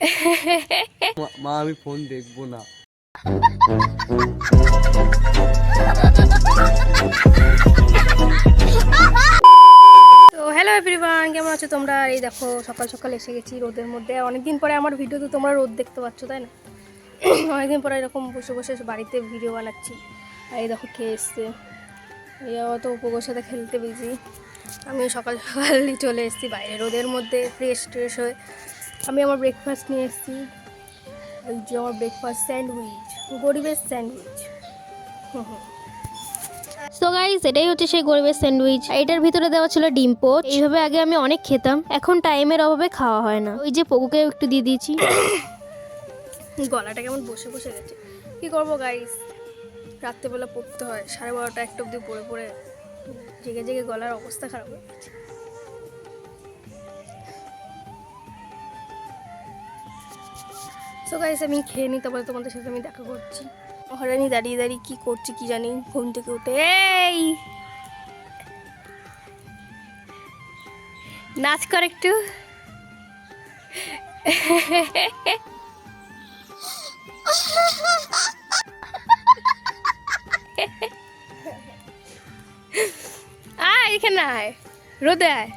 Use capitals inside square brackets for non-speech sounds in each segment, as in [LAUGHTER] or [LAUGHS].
মা- আমি ফোন দেখব না। তো হ্যালো এভরিওয়ান কেমন আছো তোমরা? এই দেখো, সকাল সকাল এসে গেছি রোদের মধ্যে। অনেকদিন পরে আমার ভিডিওতে তোমরা রোদ দেখতে পাচ্ছ, তাই না? [CLEARS THROAT] অনেকদিন পরে এরকম বসে বসে বাড়িতে ভিডিও বানাচ্ছি। আর এই দেখো, খেয়ে এসছে। এই তো উপগোর সাথে খেলতে বিজি আমি সকাল সকালই চলে এসেছি বাইরে রোদের মধ্যে ফ্রেশ ট্রেশ হয়ে। আমি আমার ব্রেকফাস্ট নিয়ে এসেছি। যে আমার ব্রেকফাস্ট স্যান্ডউইচ গরিবের sandwich hmm hmm. So guys এটাই হচ্ছে সেই গরিবের স্যান্ডউইচ এটার ভিতরে দেওয়া ছিল ডিম পোচ। এইভাবে আগে আমি অনেক খেতাম। এখন টাইমের অভাবে খাওয়া হয় না। ওই যে পকুকে একটু দিয়ে দিয়েছি। গলাটা কেমন বসে বসে গেছে। কি করব গাইস রাত্রেবেলা পড়তে হয়। সাড়ে বারোটা একটা অবধি পড়ে পড়ে জেগে জেগে গলার অবস্থা খারাপ হয়ে গেছে। সো গাইস আমি খেয়ে নিই তারপরে তোমাদের সাথে আমি দেখা করছি। হরানি দাঁড়িয়ে দাঁড়িয়ে কি করছি কি জানি, ঘুম থেকে উঠে, এই! নাচ কর একটু। আয়, এখানে আয়। রোদে আয়।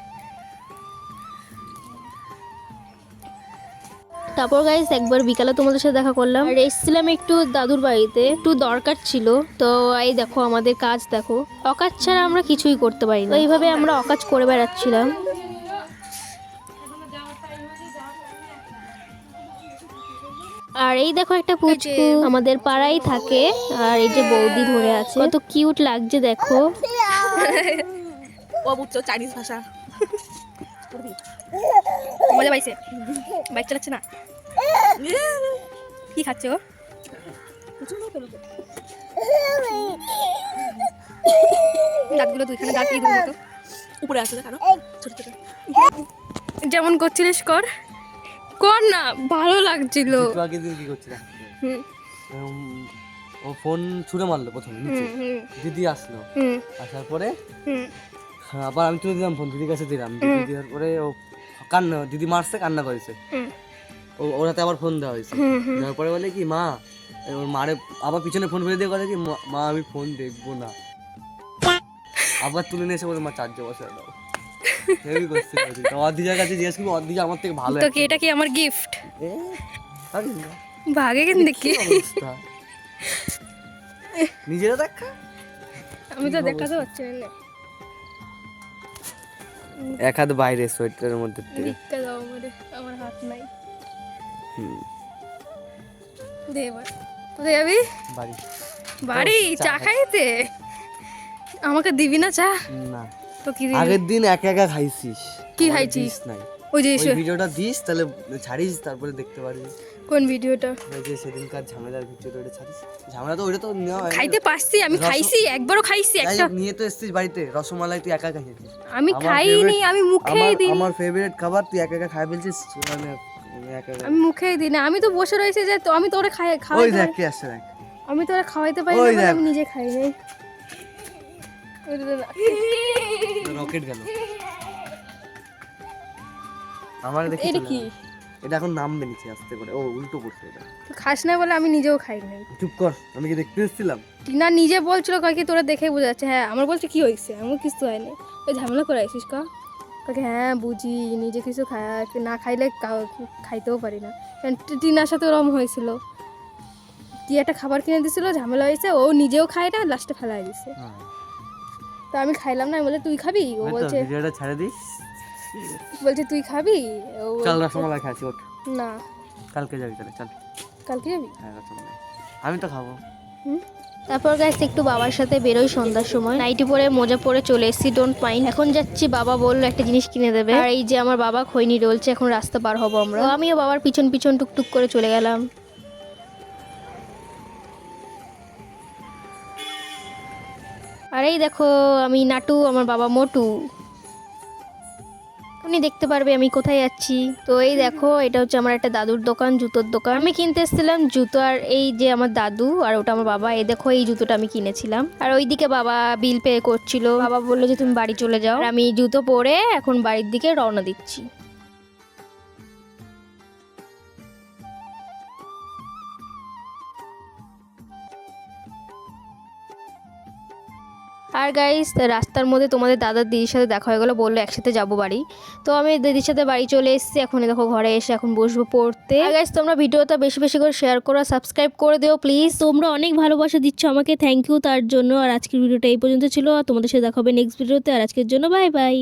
তারপর গাইস একবার বিকালে তোমাদের সাথে দেখা করলাম। আর এসেছিলাম একটু দাদুর বাড়িতে একটু দরকার ছিল। তো এই দেখো আমাদের কাজ দেখো। অকাজ ছাড়া আমরা কিছুই করতে পারি না। এইভাবে আমরা অকাজ করে বেড়াচ্ছিলাম। আর এই দেখো একটা পুচকু আমাদের পাড়াই থাকে। আর এই যে বৌদি ধরে আছে। কত কিউট লাগছে দেখো। ও বুঝছ চাইনিজ ভাষা। [LAUGHS] মজা পাইছে। বাইক চালাচ্ছে না। কি খাচ্ছে ও দাঁতগুলো দুইখানে দাঁত ইঁদুর মতো উপরে আছে কারও ছোট ছোট যেমন করছিলিস কর কর না ভালো লাগছিল। আগে দিন কি করছিলাম? হুম। ও ফোন ছুঁড়ে মারলো প্রথমে নিচে দিদি আসলো। আসার পরে আবার আমি তুলে দিলাম ফোন দিদির কাছে দিলাম। দিদি দেওয়ার পরে ও কান্না দিদি মারছে কান্না করেছে। হুম ও ওর হাতে আবার ফোন দেওয়া হয়েছে। দেওয়ার পরে বলে কি মা ওর মারে আবার পিছনে ফোন করে দিয়ে বলে কি "মা- আমি ফোন দেখব না। আবার তুলে নিয়ে এসে বলে মা চার্জে বসে দাও। হেভি করছে তো অর্ধিজার কাছে জিজ্ঞেস করব অর্ধিজা আমার থেকে ভালো তো এটা কি আমার গিফট ভাগে কেন দেখি কি নিজেরা দেখা? আমি তো দেখাতে পারছি না। এক হাত বাইরে সোয়েটারের মধ্যে আমার হাত নাই। দে কোথায় যাবি? বাড়ি। বাড়ি? চা খাইতে? আমাকে দিবি না চা? না। তো কি আগের দিন একা একা খাইছিস। কি খাইছিস? নাই। ওই যে ওই ভিডিওটা দিস তাহলে ছাড়িস তারপরে দেখতে পারবি। কোন ভিডিওটা? ওই যে সেদিনকার ঝামেলার ভিডিওটা ওটা ছাড়িস। ঝামেলা তো ওইটা তো নেওয়া খাইতে পারছি আমি খাইছি একবারও খাইছি একটা নিয়ে তো এসেছিস বাড়িতে। রসমালাই তুই একা খেয়েছিস। আমি খাইনি আমি মুখেই দিই আমার ফেভারিট খাবার তুই একা একা খাই ফেলছিস মানে আমি মুখেই দিই না। আমি তো বসে রয়েছি যে তো আমি তোরে খাই ওই খাওয়াই দেখ কে আসছে দেখ। আমি তোরে খাওয়াইতে পারি না ওই বলে দেখ। আমি নিজে খাই নাই। রকেট গেল। আমার দেখি এটা কি? এটা এখন নামবে নিচে আস্তে করে। ও উল্টো পড়ছে এটা। তুই খাস না বলে আমি নিজেও খাই নাই। চুপ কর আমি কি দেখতে এসেছিলাম? টিনা নিজে বলছিল কাকে তোরা দেখে বোঝা যাচ্ছে। হ্যাঁ আমার বলছে কি হয়েছে? আমার কিছু হয়নি ওই ঝামেলা করে আইসিস কা? কাকে হ্যাঁ বুঝি নিজে কিছু খায় না খাইলে খাইতেও পারি না। টিনার সাথে ওরকম হয়েছিল। কি একটা খাবার কিনে দিছিল ঝামেলা হয়েছে ও নিজেও খায় না লাস্টে ফেলাই দিছে। তো আমি খাইলাম না আমি বলে তুই খাবি? ও বলছে ভিডিওটা ছেড়ে দিস। বলছে তুই খাবি? ও চল রসমালাই খাচ্ছি ওঠ। না। কালকে যাবি তাহলে চল। কালকে যাবি? হ্যাঁ রসমালাই। আমি তো খাব। হুম? তারপর গাইস একটু বাবার সাথে বেরোই সন্ধ্যার সময়। নাইটি পরে মোজা পরে চলে এসেছি ডোন্ট মাইন্ড এখন যাচ্ছি, বাবা বলল একটা জিনিস কিনে দেবে। আর এই যে আমার বাবা খৈনি রোলছে এখন রাস্তা পার হব আমরা। আমিও বাবার পিছন পিছন টুকটুক করে চলে গেলাম। আর এই দেখো, আমি নাটু, আমার বাবা মোটু। উনি দেখতে পারবে আমি কোথায় যাচ্ছি। তো এই দেখো, এটা হচ্ছে আমার একটা দাদুর দোকান, জুতোর দোকান। আমি কিনতে এসেছিলাম জুতো আর এই যে আমার দাদু আর ওটা আমার বাবা, এই দেখো এই জুতোটা আমি কিনেছিলাম। আর ওইদিকে বাবা বিল পে করছিল। বাবা বলল যে তুমি বাড়ি চলে যাও। আমি জুতো পরে এখন বাড়ির দিকে রওনা দিচ্ছি। আর গাইস রাস্তার মধ্যে তোমাদের দাদার দিদির সাথে দেখা হয়ে গেলো, বলল একসাথে যাব বাড়ি। তো আমি দিদির সাথে বাড়ি চলে এসেছি, এখন দেখো ঘরে এসে এখন বসবো পড়তে। আর গাইস তোমরা ভিডিওটা বেশি বেশি করে শেয়ার করো সাবস্ক্রাইব করে দিও প্লিজ তোমরা অনেক ভালোবাসা দিচ্ছ আমাকে থ্যাংক ইউ তার জন্য। আর আজকের ভিডিওটা এই পর্যন্ত ছিল, আর তোমাদের সাথে দেখা হবে নেক্সট ভিডিওতে আর আজকের জন্য বাই বাই